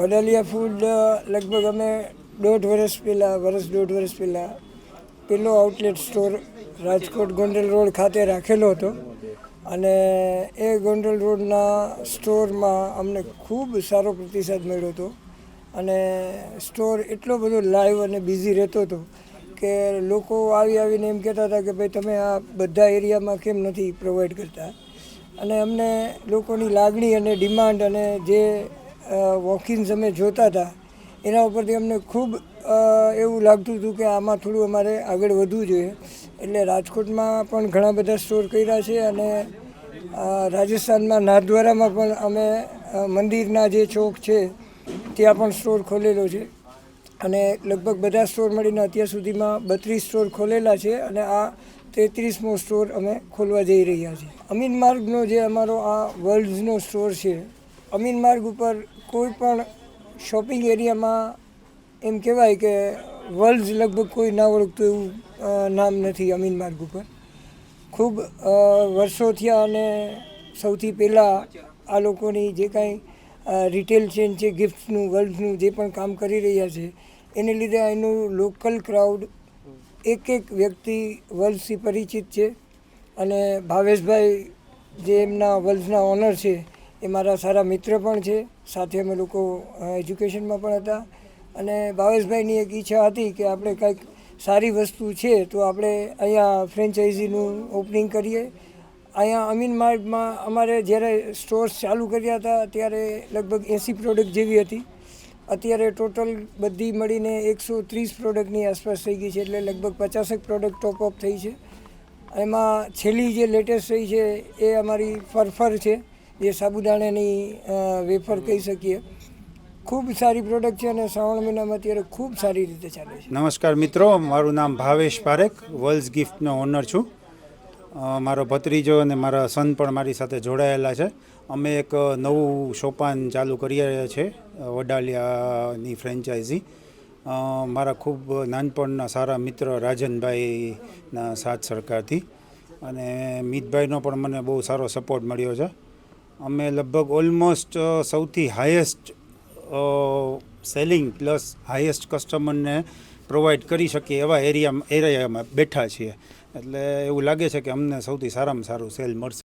Vadaliya food લગભગ અમે દોઢ વર્ષ પહેલાં, વર્ષ દોઢ વર્ષ પહેલાં પેલો outlet store Rajkot Gondal road ખાતે રાખેલો હતો. અને એ ગોંડલ રોડના સ્ટોરમાં અમને ખૂબ સારો પ્રતિસાદ મળ્યો હતો. અને સ્ટોર એટલો બધો લાઈવ અને બિઝી રહેતો હતો કે લોકો આવી આવીને એમ કહેતા હતા કે ભાઈ તમે આ બધા એરિયામાં કેમ નથી પ્રોવાઈડ કરતા? અને અમને લોકોની લાગણી અને ડિમાન્ડ અને જે વોકિન્સ અમે જોતા હતા. એના ઉપરથી અમને ખૂબ એવું લાગતું હતું કે આમાં થોડું અમારે આગળ વધવું જોઈએ. એટલે રાજકોટમાં પણ ઘણા બધા સ્ટોર કર્યા છે અને રાજસ્થાનમાં નાથદ્વારામાં પણ અમે મંદિરના જે ચોક છે, ત્યાં પણ સ્ટોર ખોલેલો છે. અને લગભગ બધા સ્ટોર મળીને અત્યાર સુધીમાં બત્રીસ સ્ટોર ખોલેલા છે અને આ તેત્રીસમો સ્ટોર અમે ખોલવા જઈ રહ્યા છીએ. અમીન માર્ગનો જે અમારો આ વર્લ્ડનો સ્ટોર છે અમીન માર્ગ ઉપર કોઈ પણ શોપિંગ એરિયામાં એમ કહેવાય કે વર્લ્ડ લગભગ કોઈ ના ઓળખતું એવું નામ નથી અમીન માર્ગ ઉપર. ખૂબ વર્ષો થયા અને સૌથી પહેલાં આ લોકોની જે કાંઈ રિટેલ ચેન છે ગિફ્ટનું વર્લ્ડનું જે પણ કામ કરી રહ્યા છે, એને લીધે અહીંનું લોકલ ક્રાઉડ એક એક વ્યક્તિ વર્લ્ડથી પરિચિત છે. અને ભાવેશભાઈ જે એમના વર્લ્ડના ઓનર છે એ મારા સારા મિત્ર પણ છે. સાથે અમે લોકો એજ્યુકેશનમાં પણ હતા. અને ભાવેશભાઈની એક ઈચ્છા હતી કે આપણે કંઈક સારી વસ્તુ છે તો આપણે અહીંયા ફ્રેન્ચાઇઝીનું ઓપનિંગ કરીએ. અહીંયા અમીન માર્ગમાં અમારે જ્યારે સ્ટોર્સ ચાલુ કર્યા હતા ત્યારે લગભગ એંસી પ્રોડક્ટ જેવી હતી. અત્યારે ટોટલ બધી મળીને એકસો ત્રીસ પ્રોડક્ટની આસપાસ થઈ ગઈ છે એટલે લગભગ પચાસેક પ્રોડક્ટ ટોપઅપ થઈ છે. એમાં છેલ્લી જે લેટેસ્ટ થઈ છે એ અમારી ફરફર છે. જે સાબુદાણાની વેફર કહી શકીએ. ખૂબ સારી પ્રોડક્ટ છે અને શ્રાવણ મહિનામાં અત્યારે ખૂબ સારી રીતે ચાલે છે. નમસ્કાર મિત્રો, મારું નામ ભાવેશ પારેખ વર્લ્ડ ગિફ્ટનો ઓનર છું. મારો ભત્રીજો અને મારા સન પણ મારી સાથે જોડાયેલા છે. અમે એક નવું સોપાન ચાલુ કરી રહ્યા છે, વડાલિયાની ફ્રેન્ચાઇઝી મારા ખૂબ નાનપણના સારા મિત્ર રાજનભાઈના સાથ સરકારથી અને મિતભાઈનો પણ મને બહુ સારો સપોર્ટ મળ્યો છે. અમે લગભગ ઓલમોસ્ટ સૌથી હાયેસ્ટ સેલિંગ પ્લસ હાયેસ્ટ કસ્ટમરને પ્રોવાઈડ કરી શકીએ એવા એરિયા એરિયામાં બેઠા છીએ. એટલે એવું લાગે છે કે અમને સૌથી સારામાં સારું સેલ મળશે.